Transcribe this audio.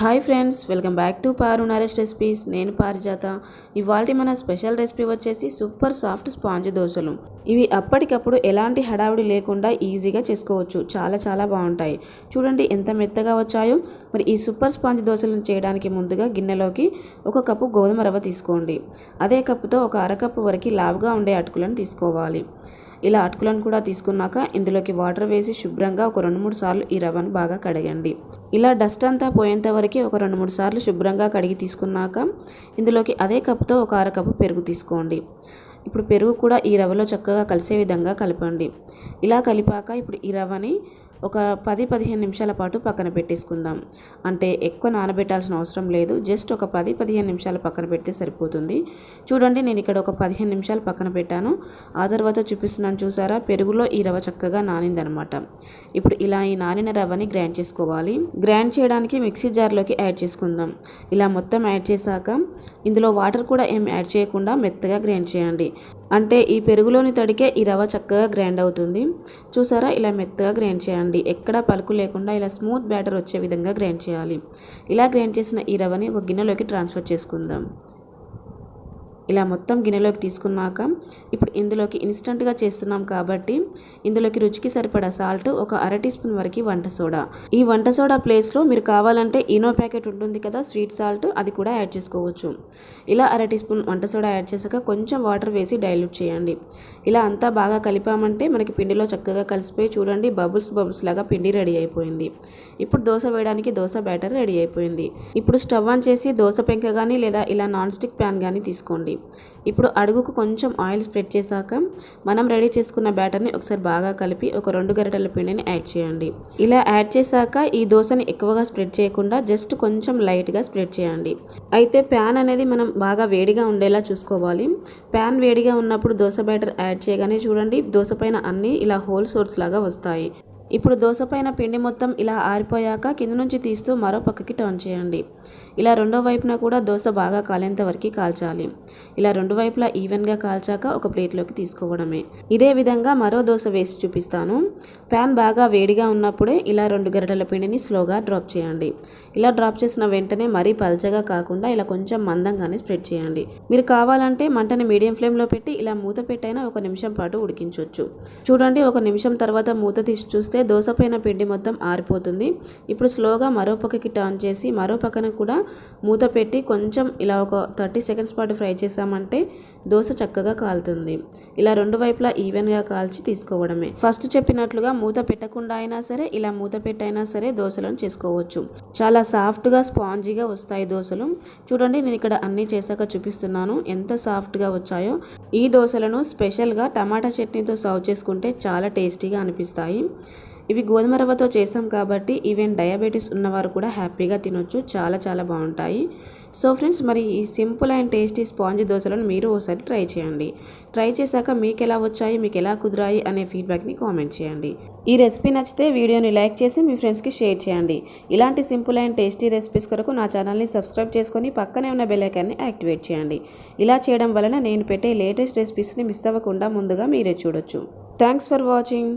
Hi friends welcome back to Paru Naresh recipes. నేను పారిజాత. ఇవాళ మన స్పెషల్ రెసిపీ వచ్చేసి సూపర్ సాఫ్ట్ స్పాంజ్ దోశలు. ఇవి అప్పటికప్పుడు ఎలాంటి హడావిడి లేకుండా ఈజీగా చేసుకోవచ్చు. చాలా చాలా బాగుంటాయి. చూడండి ఎంత మెత్తగా వచ్చాయో. మరి ఈ సూపర్ స్పాంజ్ దోశలను చేయడానికి ముందుగా గిన్నెలోకి ఒక కప్పు గోధుమ రవ్వ తీసుకోండి. అదే కప్పుతో ఒక అరకప్పు వరకు లావుగా ఉండే అటుకులను తీసుకోవాలి. ఇలా అటుకులను కూడా తీసుకున్నాక ఇందులోకి వాటర్ వేసి శుభ్రంగా ఒక రెండు మూడు సార్లు ఈ రవ్వను బాగా కడగండి. ఇలా డస్ట్ అంతా పోయేంత వరకు ఒక రెండు మూడు సార్లు శుభ్రంగా కడిగి తీసుకున్నాక ఇందులోకి అదే కప్పుతో ఒక అర కప్పు పెరుగు తీసుకోండి. ఇప్పుడు పెరుగు కూడా ఈ రవ్వలో చక్కగా కలిసే విధంగా కలపండి. ఇలా కలిపాక ఇప్పుడు ఈ రవ్వని ఒక పది పదిహేను నిమిషాల పాటు పక్కన పెట్టేసుకుందాం. అంటే ఎక్కువ నానబెట్టాల్సిన అవసరం లేదు. జస్ట్ ఒక పది పదిహేను నిమిషాలు పక్కన పెడితే సరిపోతుంది. చూడండి నేను ఇక్కడ ఒక పదిహేను నిమిషాలు పక్కన పెట్టాను. ఆ తర్వాత చూపిస్తున్నాను చూసారా? పెరుగులో ఈ రవ్వ చక్కగా నానిందనమాట. ఇప్పుడు ఇలా ఈ నానిన రవ్వని గ్రైండ్ చేసుకోవాలి. గ్రైండ్ చేయడానికి మిక్సీ జార్లోకి యాడ్ చేసుకుందాం. ఇలా మొత్తం యాడ్ చేశాక ఇందులో వాటర్ కూడా ఏం యాడ్ చేయకుండా మెత్తగా గ్రైండ్ చేయండి. అంటే ఈ పెరుగులోని తడికే ఈ రవ్వ చక్కగా గ్రైండ్ అవుతుంది. చూసారా? ఇలా మెత్తగా గ్రైండ్ చేయండి. ఎక్కడా పలుకు లేకుండా ఇలా స్మూత్ బ్యాటర్ వచ్చే విధంగా గ్రైండ్ చేయాలి. ఇలా గ్రైండ్ చేసిన ఈ రవ్వని ఒక గిన్నెలోకి ట్రాన్స్ఫర్ చేసుకుందాం. ఇలా మొత్తం గిన్నెలోకి తీసుకున్నాక ఇప్పుడు ఇందులోకి ఇన్స్టంట్గా చేస్తున్నాం కాబట్టి ఇందులోకి రుచికి సరిపడా సాల్ట్ ఒక అర టీ స్పూన్ వరకు వంట సోడా. ఈ వంట సోడా ప్లేస్లో మీరు కావాలంటే ఈనో ప్యాకెట్ ఉంటుంది కదా స్వీట్ సాల్ట్ అది కూడా యాడ్ చేసుకోవచ్చు. ఇలా అర టీ స్పూన్ వంట సోడా యాడ్ చేశాక కొంచెం వాటర్ వేసి డైల్యూట్ చేయండి. ఇలా అంతా బాగా కలిపామంటే మనకి పిండిలో చక్కగా కలిసిపోయి చూడండి బబుల్స్ బబుల్స్ లాగా పిండి రెడీ అయిపోయింది. ఇప్పుడు దోశ వేయడానికి దోశ బ్యాటర్ రెడీ అయిపోయింది. ఇప్పుడు స్టవ్ ఆన్ చేసి దోశ పెంక కానీ లేదా ఇలా నాన్ స్టిక్ ప్యాన్ కానీ తీసుకోండి. ఇప్పుడు అడుగుకు కొంచెం ఆయిల్ స్ప్రెడ్ చేశాక మనం రెడీ చేసుకున్న బ్యాటర్ని ఒకసారి బాగా కలిపి ఒక రెండు గరిటెల పిండిని యాడ్ చేయండి. ఇలా యాడ్ చేశాక ఈ దోశని ఎక్కువగా స్ప్రెడ్ చేయకుండా జస్ట్ కొంచెం లైట్గా స్ప్రెడ్ చేయండి. అయితే ప్యాన్ అనేది మనం బాగా వేడిగా ఉండేలా చూసుకోవాలి. ప్యాన్ వేడిగా ఉన్నప్పుడు దోశ బ్యాటర్ యాడ్ చేయగానే చూడండి దోశ పైన అన్నీ ఇలా హోల్ సోర్స్ లాగా వస్తాయి. ఇప్పుడు దోశ పైన పిండి మొత్తం ఇలా ఆరిపోయాక కింద నుంచి తీస్తూ మరో పక్కకి టర్న్ చేయండి. ఇలా రెండో వైపున కూడా దోశ బాగా కాలేంత వరకు కాల్చాలి. ఇలా రెండు వైపులా ఈవెన్గా కాల్చాక ఒక ప్లేట్లోకి తీసుకోవడమే. ఇదే విధంగా మరో దోశ వేసి చూపిస్తాను. ప్యాన్ బాగా వేడిగా ఉన్నప్పుడే ఇలా రెండు గరిటెల పిండిని స్లోగా డ్రాప్ చేయండి. ఇలా డ్రాప్ చేసిన వెంటనే మరీ పల్చగా కాకుండా ఇలా కొంచెం మందంగానే స్ప్రెడ్ చేయండి. మీరు కావాలంటే మంటని మీడియం ఫ్లేమ్లో పెట్టి ఇలా మూత పెట్టైనా ఒక నిమిషం పాటు ఉడికించవచ్చు చూడండి ఒక నిమిషం తర్వాత మూత తీసి చూస్తే దోశ పైన పిండి మొత్తం ఆరిపోతుంది. ఇప్పుడు స్లోగా మరో పక్కకి టర్న్ చేసి మరో పక్కన కూడా మూత పెట్టి కొంచెం ఇలా ఒక థర్టీ సెకండ్స్ పాటు ఫ్రై చేసామంటే దోశ చక్కగా కాలుతుంది. ఇలా రెండు వైపులా ఈవెన్గా కాల్చి తీసుకోవడమే. ఫస్ట్ చెప్పినట్లుగా మూత పెట్టకుండా అయినా సరే ఇలా మూత పెట్టైనా సరే దోశలను చేసుకోవచ్చు. చాలా సాఫ్ట్గా స్పాంజీగా వస్తాయి దోశలు. చూడండి నేను ఇక్కడ అన్నీ చేశాక చూపిస్తున్నాను. ఎంత సాఫ్ట్గా వచ్చాయో. ఈ దోశలను స్పెషల్గా టమాటా చట్నీతో సర్వ్ చేసుకుంటే చాలా టేస్టీగా అనిపిస్తాయి. ఇవి గోధుమ రవ్వతో చేసాం కాబట్టి ఈవెన్ డయాబెటీస్ ఉన్నవారు కూడా హ్యాపీగా తినొచ్చు. చాలా చాలా బాగుంటాయి. సో ఫ్రెండ్స్ మరి ఈ సింపుల్ అండ్ టేస్టీ స్పాంజ్ దోశలను మీరు ఒకసారి ట్రై చేయండి. ట్రై చేశాక మీకు ఎలా వచ్చాయి మీకు ఎలా కుదిరాయి అనే ఫీడ్బ్యాక్ని కామెంట్ చేయండి. ఈ రెసిపీ నచ్చితే వీడియోని లైక్ చేసి మీ ఫ్రెండ్స్కి షేర్ చేయండి. ఇలాంటి సింపుల్ అండ్ టేస్టీ రెసిపీస్ కొరకు నా ఛానల్ని సబ్స్క్రైబ్ చేసుకొని పక్కనే ఉన్న బెల్లైకాన్ని యాక్టివేట్ చేయండి. ఇలా చేయడం వలన నేను పెట్టే లేటెస్ట్ రెసిపీస్ని మిస్ అవ్వకుండా ముందుగా మీరే చూడొచ్చు. Thanks for watching.